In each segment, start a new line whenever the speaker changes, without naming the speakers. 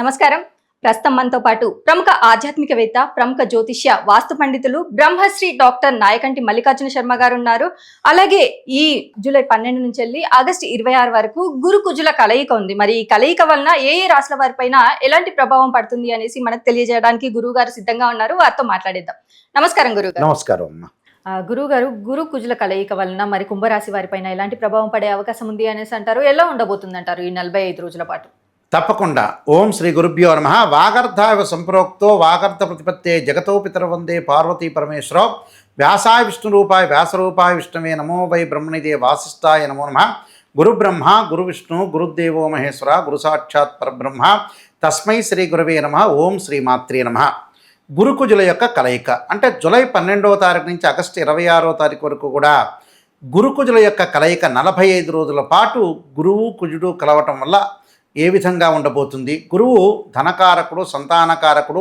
నమస్కారం ప్రస్తుతం మనతో పాటు ప్రముఖ ఆధ్యాత్మికవేత్త ప్రముఖ జ్యోతిష్య వాస్తు పండితులు బ్రహ్మశ్రీ డాక్టర్ నాయకంటి మల్లికార్జున శర్మ గారు ఉన్నారు అలాగే ఈ జూలై పన్నెండు నుంచి వెళ్ళి ఆగస్టు ఇరవై ఆరు వరకు గురు కుజుల కలయిక ఉంది మరి ఈ కలయిక వలన ఏ ఏ రాశుల వారిపైన ఎలాంటి ప్రభావం పడుతుంది అనేసి మనకు తెలియజేయడానికి గురువు గారు సిద్ధంగా ఉన్నారు వారితో మాట్లాడేద్దాం నమస్కారం గురువు నమస్కారం
గురువు గారు గురు కుజుల కలయిక వలన మరి కుంభరాశి వారిపైన ఎలాంటి ప్రభావం పడే అవకాశం ఉంది అనేసి అంటారు ఎలా ఉండబోతుంది అంటారు ఈ నలభై ఐదు రోజుల పాటు
తప్పకుండా ఓం శ్రీ గురుభ్యో నమ వాగర్ధావ సంప్రోక్తో వాగర్ధ ప్రతిపత్తే జగతో పితరవందే పార్వతీ పరమేశ్వరో వ్యాసాయ విష్ణు రూపాయ వ్యాసరూపాయ విష్ణువే నమో వై బ్రహ్మణిదే వాసిష్టాయ నమో నమ గురు బ్రహ్మ గురు విష్ణు గురుదేవో మహేశ్వర గురు సాక్షాత్ పరబ్రహ్మ తస్మై శ్రీ గురవే నమ ఓం శ్రీ మాత్రే నమ గురుకుజుల యొక్క కలయిక అంటే జులై పన్నెండవ తారీఖు నుంచి ఆగస్టు ఇరవై ఆరో తారీఖు వరకు కూడా గురుకుజుల యొక్క కలయిక నలభై ఐదు రోజుల పాటు గురువు కుజుడు కలవటం వల్ల ఏ విధంగా ఉండబోతుంది గురువు ధనకారకుడు సంతానకారకుడు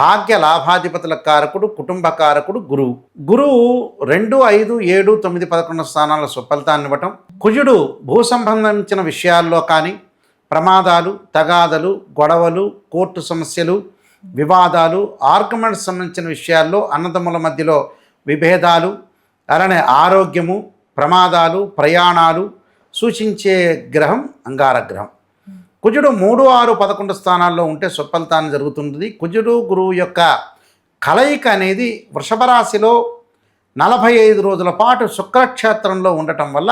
భాగ్య లాభాధిపతుల కారకుడు కుటుంబ కారకుడు గురువు గురువు రెండు ఐదు ఏడు తొమ్మిది పదకొండు స్థానాల సుఫలితాన్ని ఇవ్వటం కుజుడు భూ సంబంధించిన విషయాల్లో కానీ ప్రమాదాలు తగాదలు గొడవలు కోర్టు సమస్యలు వివాదాలు ఆర్గ్యుమెంట్స్ సంబంధించిన విషయాల్లో అన్నదమ్ముల మధ్యలో విభేదాలు అలానే ఆరోగ్యము ప్రమాదాలు ప్రయాణాలు సూచించే గ్రహం అంగారగ్రహం కుజుడు మూడు ఆరు పదకొండు స్థానాల్లో ఉంటే స్వఫలితాన్ని జరుగుతుంది కుజుడు గురువు యొక్క కలయిక అనేది వృషభ రాశిలో నలభై ఐదు రోజుల పాటు శుక్రక్షేత్రంలో ఉండటం వల్ల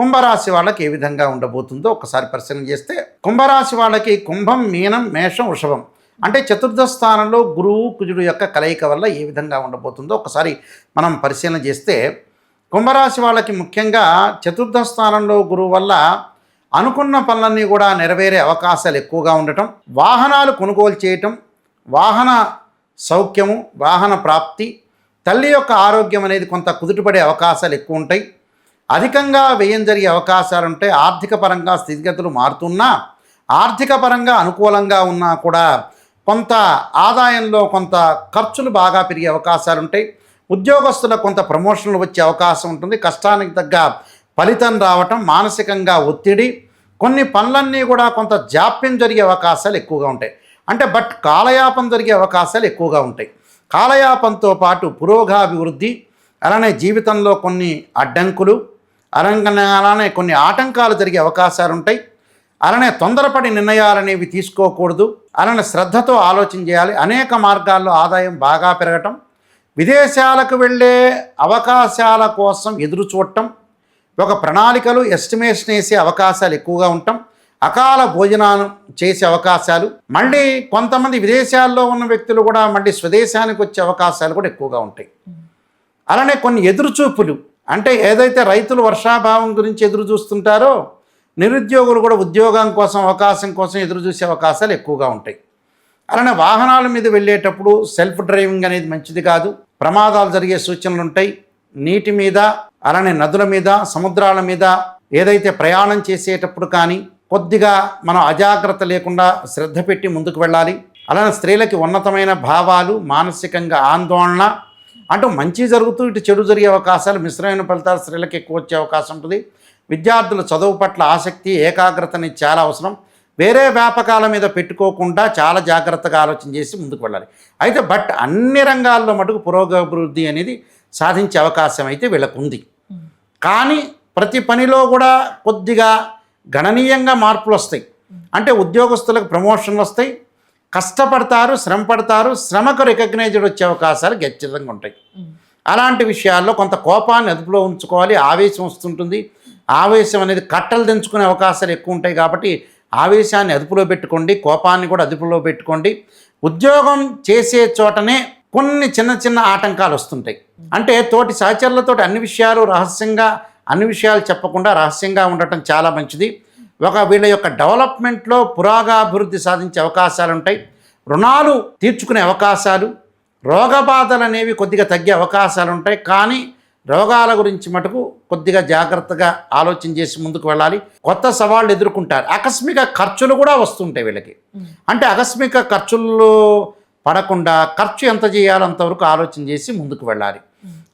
కుంభరాశి వాళ్ళకి ఏ విధంగా ఉండబోతుందో ఒకసారి పరిశీలన చేస్తే కుంభరాశి వాళ్ళకి కుంభం మీనం మేషం వృషభం అంటే చతుర్థ స్థానంలో గురువు కుజుడు యొక్క కలయిక వల్ల ఏ విధంగా ఉండబోతుందో ఒకసారి మనం పరిశీలన చేస్తే కుంభరాశి వాళ్ళకి ముఖ్యంగా చతుర్థ స్థానంలో గురువు వల్ల అనుకున్న పనులన్నీ కూడా నెరవేరే అవకాశాలు ఎక్కువగా ఉండటం వాహనాలు కొనుగోలు చేయటం వాహన సౌఖ్యము వాహన ప్రాప్తి తల్లి యొక్క ఆరోగ్యం అనేది కొంత కుదుటపడే అవకాశాలు ఎక్కువ ఉంటాయి అధికంగా వ్యయం జరిగే అవకాశాలు ఉంటాయి ఆర్థిక పరంగా స్థితిగతులు మారుతున్నా ఆర్థిక పరంగా అనుకూలంగా ఉన్నా కూడా కొంత ఆదాయంలో కొంత ఖర్చులు బాగా పెరిగే అవకాశాలు ఉంటాయి ఉద్యోగస్తులకు కొంత ప్రమోషన్లు వచ్చే అవకాశం ఉంటుంది కష్టానికి తగ్గ ఫలితం రావటం మానసికంగా ఒత్తిడి కొన్ని పనులన్నీ కూడా కొంత జాప్యం జరిగే అవకాశాలు ఎక్కువగా ఉంటాయి అంటే బట్ కాలయాపం జరిగే అవకాశాలు ఎక్కువగా ఉంటాయి కాలయాపంతో పాటు పురోగాభివృద్ధి అలానే జీవితంలో కొన్ని అడ్డంకులు అలానే కొన్ని ఆటంకాలు జరిగే అవకాశాలు ఉంటాయి అలానే తొందరపడి నిర్ణయాలు అనేవి తీసుకోకూడదు అలానే శ్రద్ధతో ఆలోచన చేయాలి అనేక మార్గాల్లో ఆదాయం బాగా పెరగటం విదేశాలకు వెళ్ళే అవకాశాల కోసం ఎదురు చూడటం ఒక ప్రణాళికలు ఎస్టిమేషన్ వేసే అవకాశాలు ఎక్కువగా ఉంటాం అకాల భోజనాలు చేసే అవకాశాలు మళ్ళీ కొంతమంది విదేశాల్లో ఉన్న వ్యక్తులు కూడా మళ్ళీ స్వదేశానికి వచ్చే అవకాశాలు కూడా ఎక్కువగా ఉంటాయి అలానే కొన్ని ఎదురుచూపులు అంటే ఏదైతే రైతులు వర్షాభావం గురించి ఎదురు చూస్తుంటారో నిరుద్యోగులు కూడా ఉద్యోగం కోసం అవకాశం కోసం ఎదురు చూసే అవకాశాలు ఎక్కువగా ఉంటాయి అలానే వాహనాల మీద వెళ్ళేటప్పుడు సెల్ఫ్ డ్రైవింగ్ అనేది మంచిది కాదు ప్రమాదాలు జరిగే సూచనలు ఉంటాయి నీటి మీద అలానే నదుల మీద సముద్రాల మీద ఏదైతే ప్రయాణం చేసేటప్పుడు కానీ కొద్దిగా మనం అజాగ్రత్త లేకుండా శ్రద్ధ పెట్టి ముందుకు వెళ్ళాలి అలానే స్త్రీలకి ఉన్నతమైన భావాలు మానసికంగా ఆందోళన అంటూ మంచి జరుగుతూ ఇటు చెడు జరిగే అవకాశాలు మిశ్రమైన ఫలితాలు స్త్రీలకు ఎక్కువ వచ్చే అవకాశం ఉంటుంది విద్యార్థుల చదువు పట్ల ఆసక్తి ఏకాగ్రత అనేది చాలా అవసరం వేరే వ్యాపకాల మీద పెట్టుకోకుండా చాలా జాగ్రత్తగా ఆలోచన చేసి ముందుకు వెళ్ళాలి అయితే బట్ అన్ని రంగాల్లో మటుకు పురోగభివృద్ధి అనేది సాధించే అవకాశం అయితే వీళ్ళకుంది కానీ ప్రతి పనిలో కూడా కొద్దిగా గణనీయంగా మార్పులు వస్తాయి అంటే ఉద్యోగస్తులకు ప్రమోషన్లు వస్తాయి కష్టపడతారు శ్రమ పడతారు శ్రమకు రికగ్నైజ్డ్ వచ్చే అవకాశాలు ఖచ్చితంగా ఉంటాయి అలాంటి విషయాల్లో కొంత కోపాన్ని అదుపులో ఉంచుకోవాలి ఆవేశం వస్తుంటుంది ఆవేశం అనేది కట్టలు తెంచుకునే అవకాశాలు ఎక్కువ ఉంటాయి కాబట్టి ఆవేశాన్ని అదుపులో పెట్టుకోండి కోపాన్ని కూడా అదుపులో పెట్టుకోండి ఉద్యోగం చేసే చోటనే కొన్ని చిన్న చిన్న ఆటంకాలు వస్తుంటాయి అంటే తోటి సహచరులతో అన్ని విషయాలు రహస్యంగా అన్ని విషయాలు చెప్పకుండా రహస్యంగా ఉండటం చాలా మంచిది ఒక వీళ్ళ యొక్క డెవలప్మెంట్లో పురాగాభివృద్ధి సాధించే అవకాశాలు ఉంటాయి రుణాలు తీర్చుకునే అవకాశాలు రోగబాధలు అనేవి కొద్దిగా తగ్గే అవకాశాలు ఉంటాయి కానీ రోగాల గురించి మటుకు కొద్దిగా జాగ్రత్తగా ఆలోచన చేసి ముందుకు వెళ్ళాలి కొత్త సవాళ్ళు ఎదుర్కొంటారు ఆకస్మిక ఖర్చులు కూడా వస్తుంటాయి వీళ్ళకి అంటే ఆకస్మిక ఖర్చుల్లో పడకుండా ఖర్చు ఎంత చేయాలో అంతవరకు ఆలోచన చేసి ముందుకు వెళ్ళాలి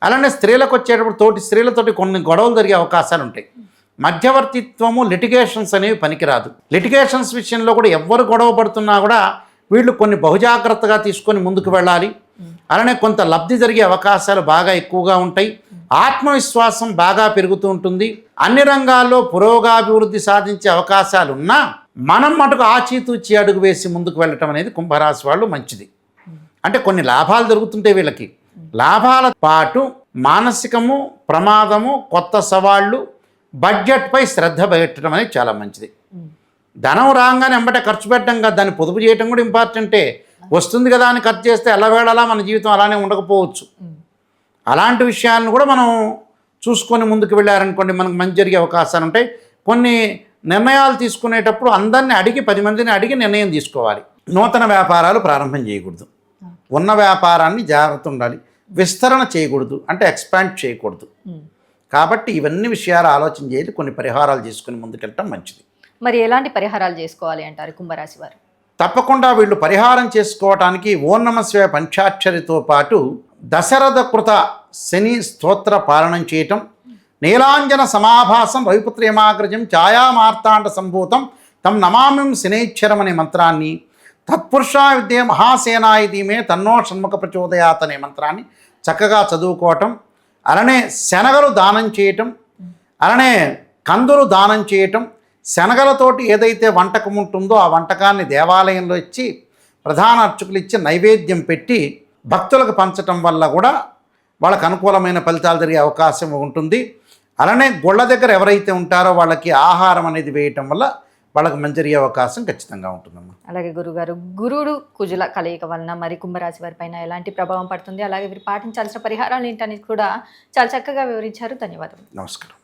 అలానే స్త్రీలకు వచ్చేటప్పుడు తోటి స్త్రీలతోటి కొన్ని గొడవలు జరిగే అవకాశాలు ఉంటాయి మధ్యవర్తిత్వము లిటిగేషన్స్ అనేవి పనికిరాదు లిటిగేషన్స్ విషయంలో కూడా ఎవరు గొడవ పడుతున్నా కూడా వీళ్ళు కొన్ని బహుజాగ్రత్తగా తీసుకొని ముందుకు వెళ్ళాలి అలానే కొంత లబ్ధి జరిగే అవకాశాలు బాగా ఎక్కువగా ఉంటాయి ఆత్మవిశ్వాసం బాగా పెరుగుతూ ఉంటుంది అన్ని రంగాల్లో పురోగాభివృద్ధి సాధించే అవకాశాలున్నా మనం మటుకు ఆచితూచి అడుగు వేసి ముందుకు వెళ్ళటం అనేది కుంభరాశి వాళ్ళు మంచిది అంటే కొన్ని లాభాలు దొరుకుతుంటాయి వీళ్ళకి లాభాల పాటు మానసికము ప్రమాదము కొత్త సవాళ్ళు బడ్జెట్పై శ్రద్ధ పెట్టడం అనేది చాలా మంచిది ధనం రాగానే ఎంబటే ఖర్చు పెట్టడం కదా దాన్ని పొదుపు చేయడం కూడా ఇంపార్టెంటే వస్తుంది కదా అని ఖర్చు చేస్తే ఎల్లవేళలా మన జీవితం అలానే ఉండకపోవచ్చు అలాంటి విషయాలను కూడా మనం చూసుకొని ముందుకు వెళ్ళారనుకోండి మనకు మంచి జరిగే అవకాశాలు ఉంటాయి కొన్ని నిర్ణయాలు తీసుకునేటప్పుడు అందరిని అడిగి పది మందిని అడిగి నిర్ణయం తీసుకోవాలి నూతన వ్యాపారాలు ప్రారంభం చేయకూడదు ఉన్న వ్యాపారాన్ని జాగ్రత్త ఉండాలి విస్తరణ చేయకూడదు అంటే ఎక్స్పాండ్ చేయకూడదు కాబట్టి ఇవన్నీ విషయాలు ఆలోచన చేయాలి కొన్ని పరిహారాలు చేసుకుని ముందుకెళ్ళటం మంచిది
మరి ఎలాంటి పరిహారాలు చేసుకోవాలి అంటారు కుంభరాశి వారు
తప్పకుండా వీళ్ళు పరిహారం చేసుకోవటానికి ఓన్నమస్వ పంచాక్షరితో పాటు దశరథ కృత శని స్తోత్ర పాలనం చేయటం నీలాంజన సమాభాసం రవిపుత్రేమాగ్రజం ఛాయామార్తాండ సంభూతం తమ్ నమామిం శనేశ్వరం అనే మంత్రాన్ని తత్పురుషా విద్య మహాసేనాయ ధీమే తన్నో షణ్ముఖ ప్రచోదయాత్ అనే మంత్రాన్ని చక్కగా చదువుకోవటం అలానే శనగలు దానం చేయటం అలానే కందులు దానం చేయటం శనగలతోటి ఏదైతే వంటకం ఉంటుందో ఆ వంటకాన్ని దేవాలయంలో ఇచ్చి ప్రధాన అర్చకులు ఇచ్చి నైవేద్యం పెట్టి భక్తులకు పంచటం వల్ల కూడా వాళ్ళకు అనుకూలమైన ఫలితాలు జరిగే అవకాశం ఉంటుంది అలానే గొళ్ళ దగ్గర ఎవరైతే ఉంటారో వాళ్ళకి ఆహారం అనేది వేయటం వల్ల వాళ్ళకి మంచి అవకాశం ఖచ్చితంగా ఉంటుందమ్మా
అలాగే గురుగారు గురుడు కుజుల కలయిక వలన మరి కుంభరాశి పైన ఎలాంటి ప్రభావం పడుతుంది అలాగే వీరు పాటించాల్సిన పరిహారాలు ఏంటనేది కూడా చాలా చక్కగా వివరించారు ధన్యవాదాలు
నమస్కారం